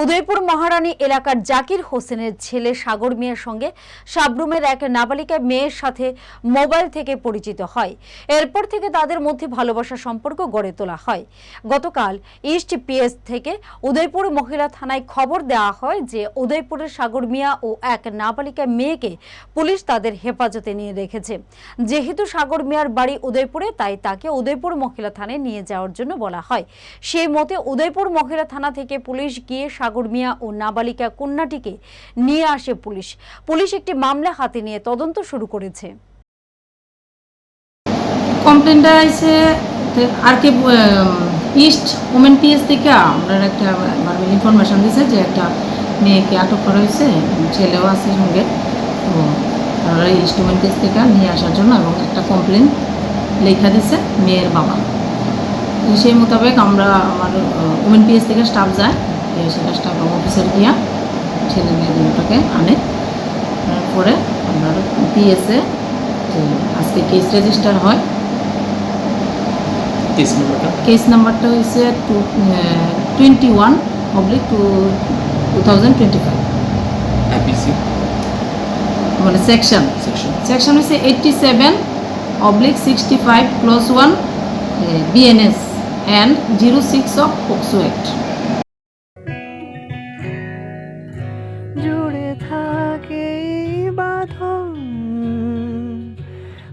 উদয়পুর মহারানী এলাকার জাকির হোসেনের ছেলে সাগর মিয়ার সঙ্গে সাবরুমের এক নাবালিকা মেয়ের সাথে মোবাইল থেকে পরিচিত হয়। এরপর থেকে তাদের মধ্যে ভালোবাসা সম্পর্ক গড়ে তোলা হয়। গতকাল ইস্ট পিএস থেকে উদয়পুর মহিলা থানায় খবর দেওয়া হয় যে, উদয়পুরের সাগর মিয়া ও এক নাবালিকা মেয়েকে পুলিশ তাদের হেফাজতে নিয়ে রেখেছে। যেহেতু সাগর মিয়ার বাড়ি উদয়পুরে, তাই তাকে উদয়পুর মহিলা থানায় নিয়ে যাওয়ার জন্য বলা হয়। সেই মতে উদয়পুর মহিলা থানা থেকে পুলিশ গিয়ে সাগর মিয়া ও নাবালিকা কন্যাটিকে নিয়ে আসে পুলিশ। পুলিশ একটি মামলা হাতে নিয়ে তদন্ত শুরু করেছে। কমপ্লেনটা আছে আর কে ইস্ট ওমেন পিএস থেকে আমরা একটা ইনফরমেশন দিছে যে একটা মেয়েকে আটক করা হয়েছে ছেলেও আছে সঙ্গে। তো আমরা ইস্ট ওমেন পিএস থেকে নিয়ে আসার জন্য এবং একটা কমপ্লেন লেখা দিছে মেয়ের বাবা। সেই মোতাবেক আমরা আমার ওমেন পিএস থেকে স্টাফ যায়। তো সেটা স্টাফ অফিসার গিয়া ছেলে মেয়ে দুটোকে আনে। পরে আপনার পিএসএ আজকে কেস রেজিস্টার হয়। কেস নাম্বারটা কেস নাম্বারটা হয়েছে two twenty one oblique two two thousand twenty five মানে সেকশন সেকশন সেকশন হচ্ছে eighty seven oblique sixty five clause one BNS and zero six of POCSO act জুড়ে থাকে বাঁধন।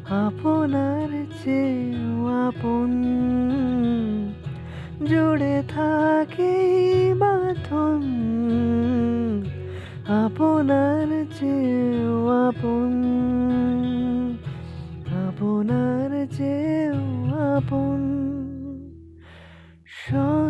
আপনার চে আপন। জুড়ে থাকে বাঁধন। আপনার চে আপন। আপনার চে আপন। সব